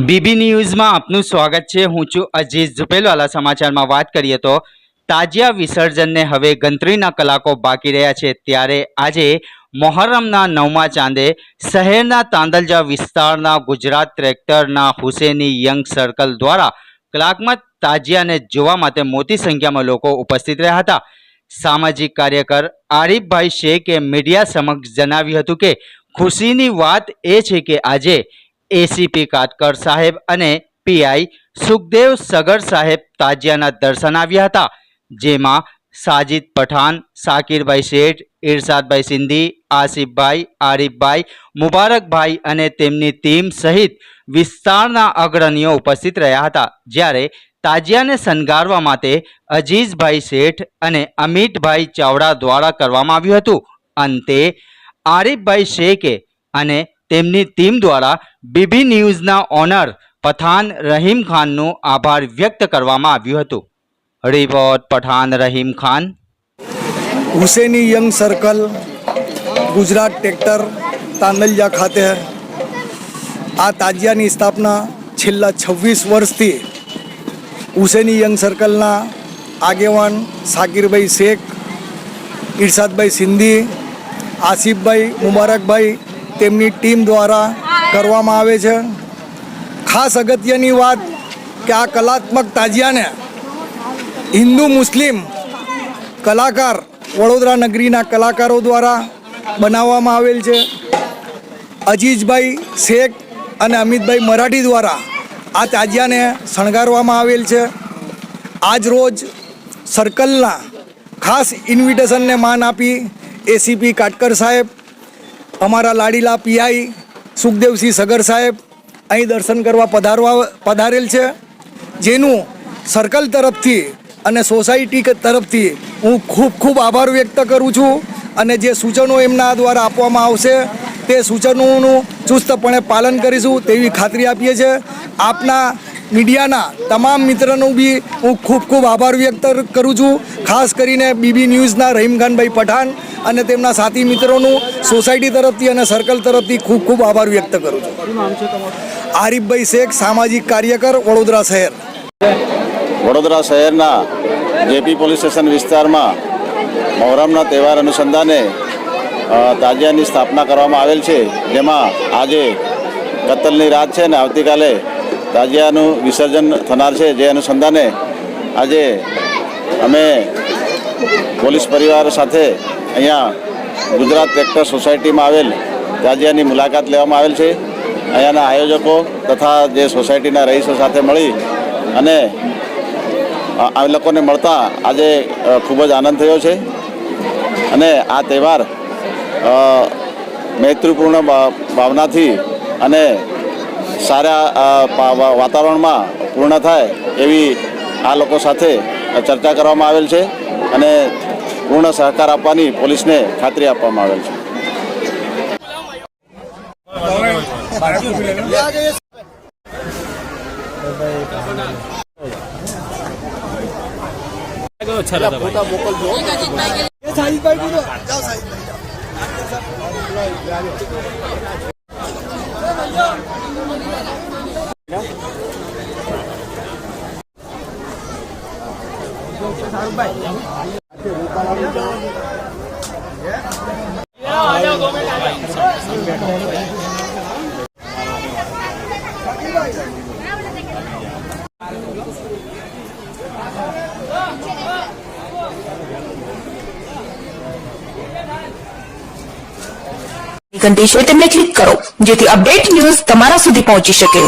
BB ન્યૂઝમાં આપનું સ્વાગત છે. હું છું અજીઝ ઝુપેલવાલા. સમાચારમાં વાત કરીએ તો તાજિયા વિસર્જનને હવે ગણતરીના કલાકો બાકી રહ્યા છે. ત્યારે આજે મોહર્રમના નવમા ચાંદે શહેરના તાંદલજા વિસ્તારના ગુજરાત ટ્રેક્ટરના હુસેની યંગ સર્કલ દ્વારા કલાકમાં તાજિયાને જોવા માટે મોટી સંખ્યામાં લોકો ઉપસ્થિત રહ્યા હતા. સામાજિક કાર્યકર આરીફભાઈ શેખે મીડિયા સમક્ષ જણાવ્યું હતું કે, ખુશીની વાત એ છે કે આજે એસીપી કાટકર સાહેબ અને પીઆઈ સુખદેવ સગર સાહેબ તાજિયાના દર્શન આવ્યા હતા, જેમાં સાજિદ પઠાણ, સાકિરભાઈ શેઠ ઇરશાદભાઈ સિંધી, આસિફભાઈ, આરીફભાઈ, મુબારકભાઈ અને તેમની ટીમ સહિત વિસ્તારના અગ્રણીઓ ઉપસ્થિત રહ્યા હતા. જ્યારે તાજિયાને શણગારવા માટે અજીઝભાઈ શેઠ અને અમિતભાઈ ચાવડા દ્વારા કરવામાં આવ્યું હતું. અંતે આરીફભાઈ શેખે અને તેમની ટીમ દ્વારા બીબી ન્યૂઝના ઓનર પઠાન રહીમ ખાનનું આભાર વ્યક્ત કરવામાં આવ્યું હતું. Report Pathan Rahim Khan. Huseni young circle Gujarat tractor Tandaliya ખાતે આ તાજિયાની સ્થાપના છેલ્લા છવ્વીસ વર્ષથી હુસેની યંગ સર્કલના આગેવાન સાકીરભાઈ શેખ ઇરશાદભાઈ સિંધી, આસિફભાઈ મુબારકભાઈ તેમની ટીમ દ્વારા કરવામાં આવે છે. ખાસ અગત્યની વાત કે આ કલાત્મક તાજિયાને હિન્દુ મુસ્લિમ કલાકાર વડોદરા નગરીના કલાકારો દ્વારા બનાવવામાં આવેલ છે. અજીજભાઈ શેખ અને અમિતભાઈ મરાઠી દ્વારા આ તાજિયાને શણગારવામાં આવેલ છે. આજ રોજ સર્કલના ખાસ ઇન્વિટેશનને માન આપી એસીપી કાટકર સાહેબ અમારા લાડીલા પીઆઈ સુખદેવસિંહ સગર સાહેબ અહીં દર્શન કરવા પધારવા પધારેલ છે. જેનું સર્કલ તરફથી અને સોસાયટી તરફથી હું ખૂબ ખૂબ આભાર વ્યક્ત કરું છું અને જે સૂચનો એમના દ્વારા આપવામાં આવશે તે સૂચનોનું ચુસ્તપણે પાલન કરીશું તેવી ખાતરી આપીએ છીએ. આપના મીડિયાના તમામ મિત્રોનું બી હું ખૂબ ખૂબ આભાર વ્યક્ત કરું છું. ખાસ કરીને બીબી ન્યૂઝના રહીમખાનભાઈ પઠાણ અને તેમના સાથી મિત્રોનું સોસાયટી તરફથી અને સર્કલ તરફથી ખૂબ ખૂબ આભાર વ્યક્ત કરું છું. આરીફભાઈ શેખ સામાજિક કાર્યકર વડોદરા શહેર. વડોદરા શહેરના જેપી પોલીસ સ્ટેશન વિસ્તારમાં મહોરમના તહેવાર અનુસંધાને તાજિયાની સ્થાપના કરવામાં આવેલ છે. જેમાં આજે કતલની રાત છે ને આવતીકાલે તાજિયાનું વિસર્જન થનાર છે જે અનુસંધાને આજે અમે પોલીસ પરિવાર સાથે અહીંયા ગુજરાત ટ્રેક્ટર સોસાયટીમાં આવેલ તાજિયાની મુલાકાત લેવામાં આવેલ છે. અહીંયાના આયોજકો તથા જે સોસાયટીના રહીશો સાથે મળી અને આ લોકોને મળતા આજે ખૂબ જ આનંદ થયો છે. અને આ તહેવાર મૈત્રીપૂર્ણ ભાવનાથી અને સારા વાતાવરણમાં પૂર્ણ થાય એવી આ લોકો સાથે ચર્ચા કરવામાં આવેલ છે અને પૂર્ણ સહકાર આપવાની પોલીસને ખાતરી આપવામાં આવેલ છે. ઘંટી છે તેમને ક્લિક કરો જેથી અપડેટ ન્યૂઝ તમારા સુધી પહોંચી શકે.